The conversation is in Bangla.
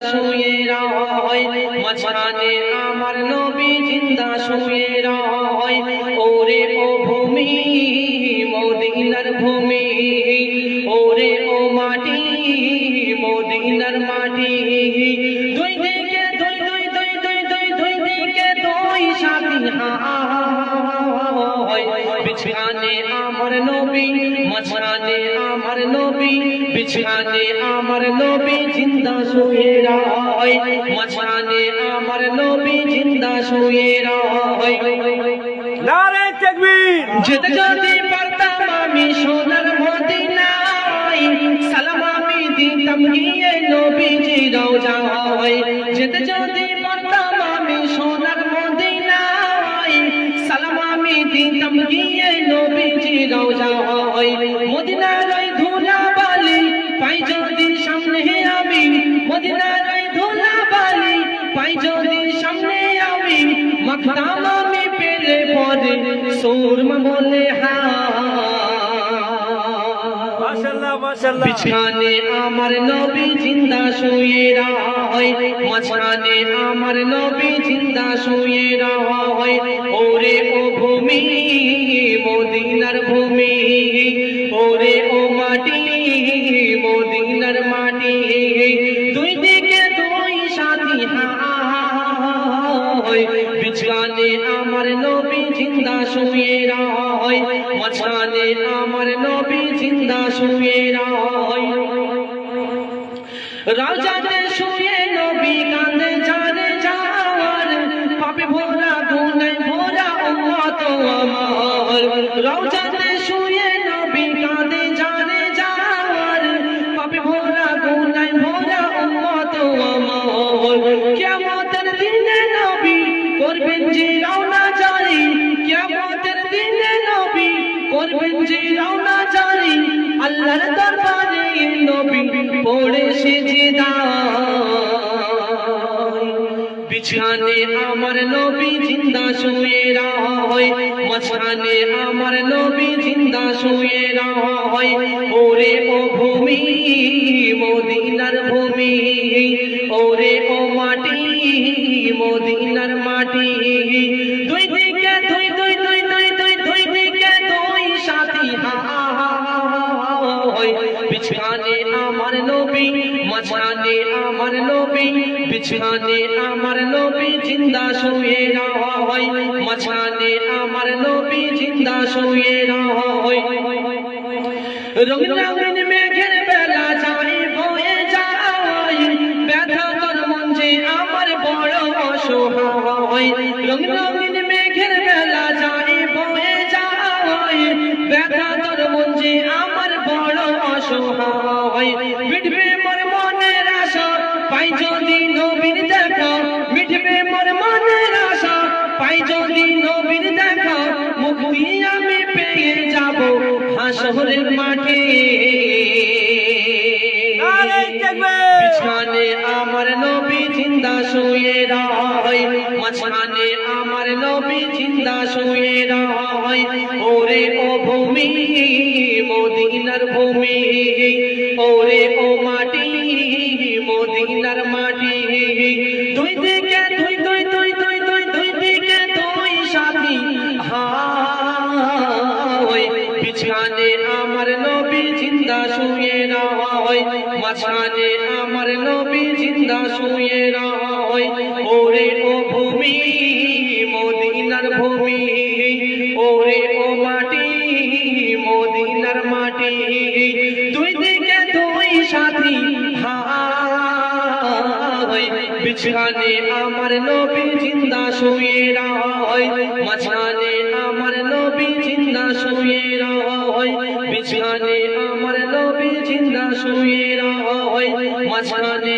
শুয়ে রয়, মাঝখানে আমার নবী জিন্দা শুয়ে রয়। ওরে ও ভূমি, মদিনার ভূমি, ওরে ও মাটি, মদিনার মাটি। দুই দিকে দুই দুই দুই দুই দুই দুই দিকে দুই সাথী হায় বিছানে আমার নবী, মাঝখানে নবী বিছানে আমার নবী জিন্দা শুয়ে রয়। মাঝখানে আমার নবী জিন্দা শুয়ে রয়। নারে তাকবীর। যেতে যদি পারতাম আমি সোনার মদিনায় সালাম আমি দিতাম গিয়ে নবীজি রওজায়। যেতে যদি পারতাম আমি সোনার মদিনায় সালাম আমি দিতাম গিয়ে নবীজি রওজায়। আমি পেলে পরে সুরমা বলে হা। মাশাআল্লাহ আমার নবী জিন্দা শুয়ে রয়। মাঝখানে আমার নবী জিন্দা শুয়ে রয়। ওরে ও ভূমি মদিনার ভূমি। ওরে ও মাটি আমার নবী জিন্দা শুয়ে রয়। মাঝখানে আমার নবী জিন্দা শুয়ে রয়। রাজাতে শুয়ে নবী কান্দে জানে যাওয়ার পাপে ভোরা গুনে ভোরা উম্মত আমার। রাজাতে শুয়ে বিছানে আমার নবী জিন্দা শুয়ে হয়, মাঝখানে আমার নবী জিন্দা শুয়ে হয়। ওরে ও ভূমি, মদিনার ভূমি মাঝখানে আমার নবী, বিছানে আমার নবী জিন্দা শুয়ে রাহা হয়। মাছানে আমার নবী জিন্দা শুয়ে রয় রঙিন রঙিন মেঘের পাই যদি নবীর দেখা মুক্তি আমি পেয়ে যাব হাসরের মাঠে। বিছানে আমার নবী জিন্দা শুয়ে রয় মাঝখানে আমার নবী জিন্দা শুয়ে রয়। ওরে ও ভূমি মদিনার ভূমি ওরে ও মাটি মদিনার মাটি। দুই দিকে হায় বিছানে আমার নবী জিন্দা শুয়ে রয় মাঝখানে আমার নবী জিন্দা শুয়ে রয় ওরে ও ভূমি, মদিনার ভূমি, ওরে ও মাটি, মদিনার মাটি, দুই দিকে দুই সাথী হায়। বিছানে আমার নবী জিন্দা শুয়ে রয় মাঝখানে আমার নবী জিন্দা শুয়ে রয়। বিছানে আমার নবী জিন্দা শুয়ে মাঝখানে